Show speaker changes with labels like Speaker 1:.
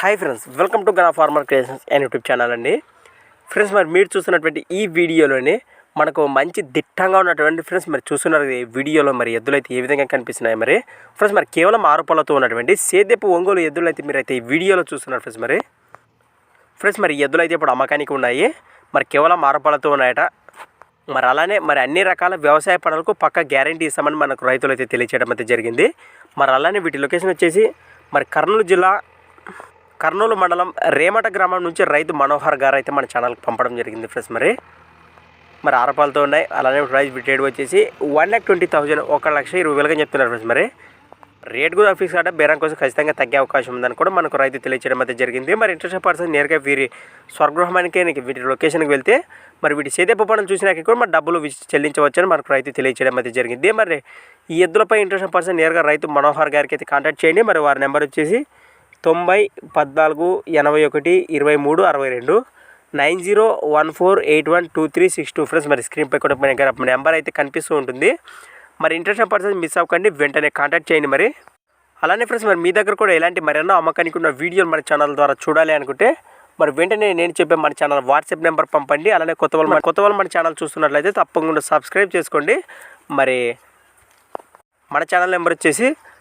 Speaker 1: Hi friends welcome to Gana farmer creations and YouTube channel అండి. Friends మరి మీరు చూస్తున్నటువంటి ఈ వీడియోలోని మనకు మంచి దిట్టంగా ఉన్నటువంటి ఫ్రెండ్స్ మరి చూస్తున్నారు ఈ వీడియోలో మరి ఎద్దులు అయితే ఏ విధంగా కనిపిస్తున్నాయి మరి. ఫ్రెండ్స్ మరి కేవలం ఆరోపణలతో ఉన్నటువంటి సేదెపు ఒంగోలు ఎద్దులు అయితే మీరు అయితే ఈ వీడియోలో చూస్తున్నారు ఫ్రెండ్స్ మరి. ఫ్రెండ్స్ మరి ఎద్దులైతే ఎద్దులు అయితే ఇప్పుడు అమ్మకానికి ఉన్నాయి. మరి కేవలం ఆరోపణలతో ఉన్నాయట. మరి అలానే మరి అన్ని రకాల వ్యవసాయ పనులకు పక్క గ్యారంటీ ఇస్తామని మనకు రైతులు అయితే తెలియచేయడం అయితే జరిగింది. మరి అలానే వీటి లొకేషన్ వచ్చేసి మరి కర్నూలు జిల్లా కర్నూలు మండలం రేమట గ్రామం నుంచి రైతు మనోహర్ గారు అయితే మన ఛానల్కి పంపడం జరిగింది ఫ్రెండ్స్ మరి. మరి ఆరపాలతో ఉన్నాయి. అలానే ప్రైస్ రేట్ వచ్చేసి వన్ ల్యాక్ ట్వంటీ థౌజండ్ ఒక లక్ష ఇరవై వేలుగా చెప్తున్నారు ఫ్రెండ్స్ మరి. రేట్ కూడా ఫిక్స్ అంటే బేరం కోసం ఖచ్చితంగా తగ్గే అవకాశం ఉందని కూడా మనకు రైతు తెలియచేయడం అయితే జరిగింది. మరి ఇంట్రెస్ట్ పర్సన్ నేరుగా వీరి స్వర్గృహానికి వీటి లొకేషన్కి వెళ్తే మరి వీటి సేదపు పనులు చూసినాక కూడా మరి డబ్బులు చెల్లించవచ్చని మనకు రైతు తెలియచేయడం అయితే జరిగింది. మరి ఈ ఎద్దులపై ఇంట్రెస్ట్ పర్సన్ నేరుగా రైతు మనోహర్ గారికి అయితే కాంటాక్ట్ చేయండి. మరి వారి నెంబర్ వచ్చేసి తొంభై పద్నాలుగు ఎనభై ఒకటి ఇరవై మూడు అరవై రెండు nine zero one four eight one two three six two friends మరి స్క్రీన్పై కూడా మన నెంబర్ అయితే కనిపిస్తూ ఉంటుంది. మరి ఇంట్రెస్ట్ పర్సన్ మిస్ అవ్వకండి వెంటనే కాంటాక్ట్ చేయండి మరి. అలానే ఫ్రెండ్స్ మరి మీ దగ్గర కూడా ఎలాంటి మరెన్నో అమ్మకానికి ఉన్న వీడియోలు మన ఛానల్ ద్వారా చూడాలి అనుకుంటే మరి వెంటనే నేను చెప్పే మన ఛానల్ వాట్సాప్ నెంబర్ పంపండి. అలానే కొత్త వాళ్ళు మన- కొత్త వాళ్ళు మన ఛానల్ చూస్తున్నట్లయితే తప్పకుండా సబ్స్క్రైబ్ చేసుకోండి. మరి మన ఛానల్ నెంబర్ వచ్చేసి